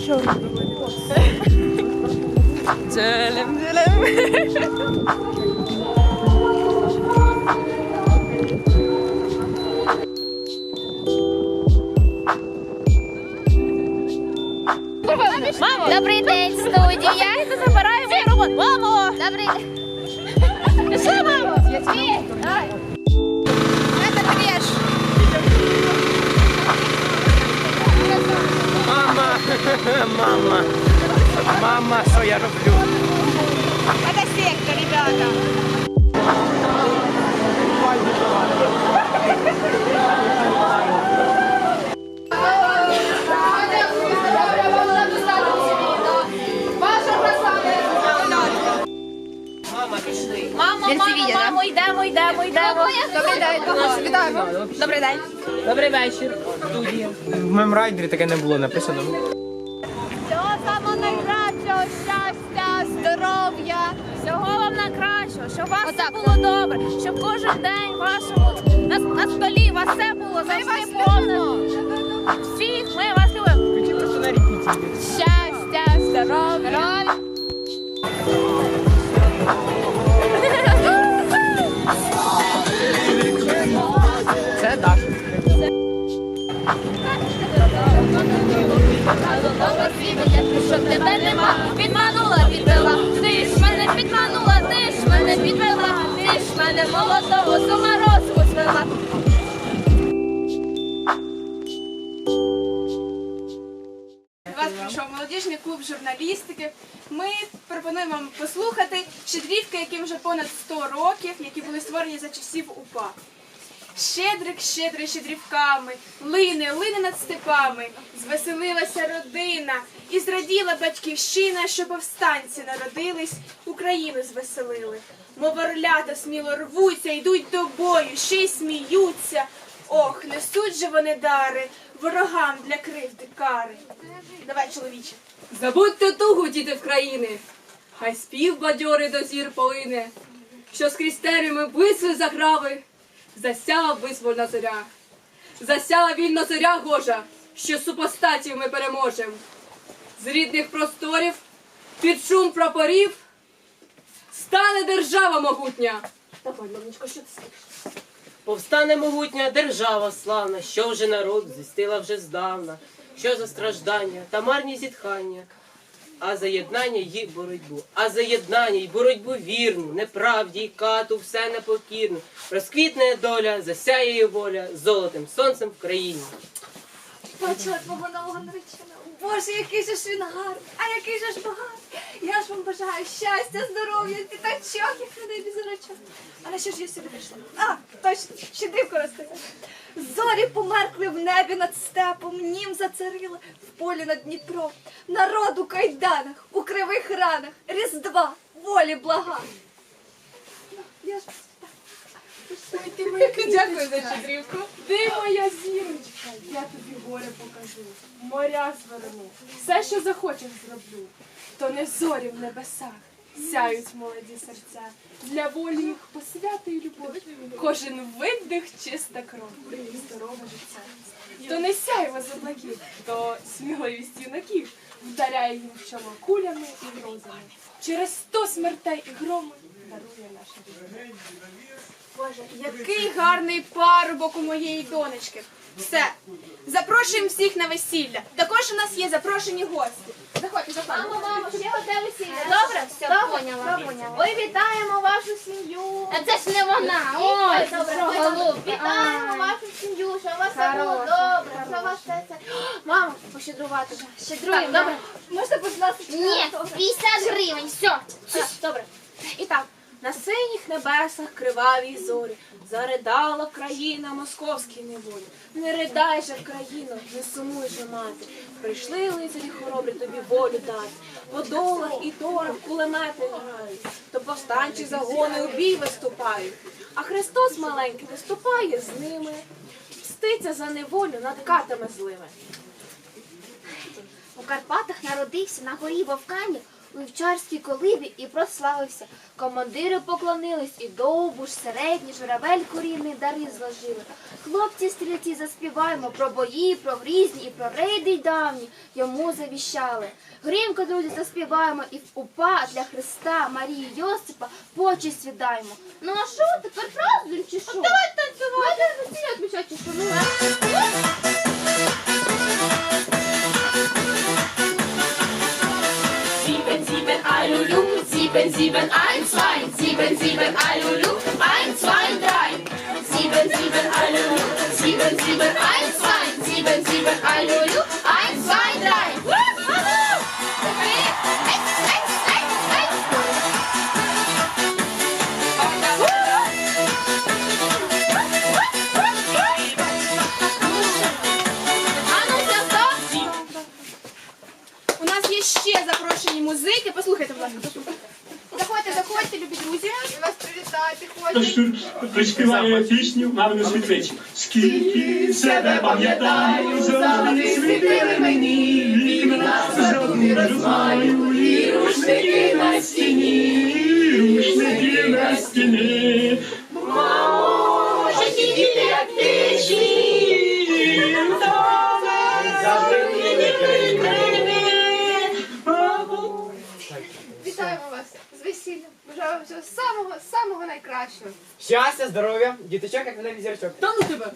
Джелем, джелем. Мамо! Добрий день, студія. Ти забирає мою роботу. Мамо! Добрий день. Що, мамо? З дітьми? Это привет. Мама, мама, мама, що я роблю? Это секта, ребята. Мама, пішли. Мамо, йдемо, йдемо, йдемо. Добрий день. Вітаємо. Добрий день. Добрий вечір. Студія. В моєму райдері таке не було написано. Всього самого найкращого, щастя, здоров'я. Всього вам найкращого, щоб у вас все було добре, щоб кожен день вашому на, на столі у вас все було завжди повне. Всіх ми вас любимо. Включи просто на репетиції. Щастя, Підманула, підвела, ти ж мене підманула, ти ж мене підвела, ти ж мене молодого з ума розуму молодіжний клуб журналістики. Ми пропонуємо вам послухати щедрівки, яким вже понад 100 років, які були створені за часів УПА. Щедрик, щедрий щедрівками, лине, лине над степами, звеселилася родина, і зраділа батьківщина, що повстанці народились, Україну звеселили. Мов орлята сміло рвуться, йдуть до бою, ще й сміються. Ох, несуть же вони дари, ворогам для кривди кари. Давай, чоловіче. Забудьте тугу, діти в країни, хай спів бадьорий до зір полине, що скрізь тереми битви заграви, засяла визвольна зоря, засяла вільна зоря Гожа, що супостатів ми переможем. З рідних просторів, під шум прапорів, стане держава могутня. Давай, мамочко, що ти скажеш? Повстане могутня держава славна, що вже народ зістила вже здавна, що за страждання та марні зітхання, а за єднання й боротьбу, а за єднання й боротьбу вірну, неправді й кату, все непокірну. Розквітне доля, засяє її воля золотим сонцем в країні. Бачила твого нового нареченого. Боже, який же ж він гарний, а який же ж багатий. Я ж вам бажаю щастя, здоров'я, діточок, як на небі зірочок. Але що ж я сюди прийшла? А, точно, щедрівку розказати. Зорі померкли в небі над степом, нім зацарили в полі над Дніпром. Народ у кайданах, у кривих ранах, різдва, волі блага. Я ж Ой, ти моя дякую за щедрівку. Ти моя зірочка. Я тобі горе покажу, моря зверну, все, що захочеш, зроблю. То не зорі в небесах, сяють молоді серця. Для волі їх посвяти й любов. Кожен видих чиста кров, і здорове життя. То не сяйво з облаків, то сміливість юнаків вдаряє їм в чоло кулями і грозами. Через сто смертей і громи дарує. Боже, який гарний парубок у моєї донечки. Все. Запрошуємо всіх на весілля. Також у нас є запрошені гості. Заходьте, заходьте. Мамо, мамо, ще одне весілля. Добре, все, поняла. Ой, вітаємо вашу сім'ю. А це ж не вона. Ой, добре. Вітаємо вашу сім'ю, що у вас все було добре, що у вас все це. Мамо, пощедрувати. Щедруємо. Добре. Можна, будь ласка, Ні, 50 гривень, все. Добре. І так, на синіх небесах кривавій зорі заридала країна московській неволі. Не ридай же в країну, не сумуй же мати. Прийшли лицарі хоробрі тобі волю дати. По долах і торах кулемети грають, то повстанчі загони у бій виступають. А Христос маленький виступає з ними, мститься за неволю над катами злими. У Карпатах народився на горі Вовкані у вівчарській колибі і прославився. Командири поклонились і довбуш, середній, журавель курінний дари зложили. Хлопці стрільці заспіваємо про бої, про грізні і про рейди й давні йому завіщали. Грімко, друзі, заспіваємо і в упа для Христа, Марії Йосипа почесть віддаємо. Ну а що, тепер празднуємо чи що? Давай танцювати. Відмічати, що? Ну, 07712 7712 Проспіває пісню мамину Світличі. Скільки себе пам'ятаю, завжди світили мені вікна, завжди розмаю, і рушники на стіні, і рушники на стіні. Мамо, що діти, Щастя, здоров'я, діточок, як мене візірчок. Та ну тебе!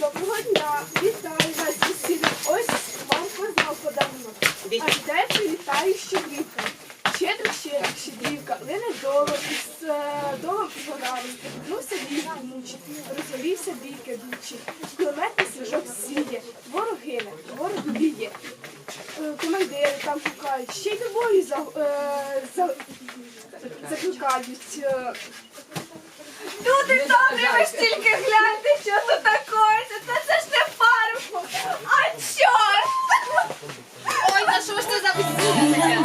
Доброго дня, вітаю вас з. Ось вам познав подарунок. А де привітаю щедрівка. Щедра щедра щедрівка, лине долу із е, долом горами. Торкнувся вік мучі, розвалився бій кадучий. Кулеметний свіжок сіє, ворог гине, ворог б'є. Е, Командири там шукають, ще й до бою за, е, за, закликають. е, Люди добрі, ви ж тільки гляньте, що тут такое. Та це ж не парку, а чорт! Ой, та що ж це за весілля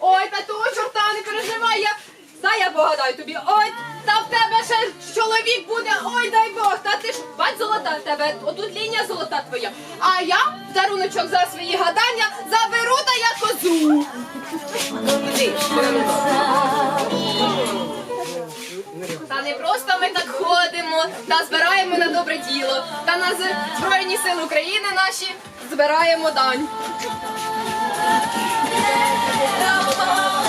Ой, та чорта не переживай, я... Дай я погадаю тобі. Ой, та в тебе ще чоловік буде, ой, дай Бог, та ти ж бать золота в тебе, отут лінія золота твоя. А я даруночок за свої гадання заберу та я козу. Та не просто ми так ходимо та збираємо на добре діло. Та на Збройні сили України наші збираємо дань. Ой,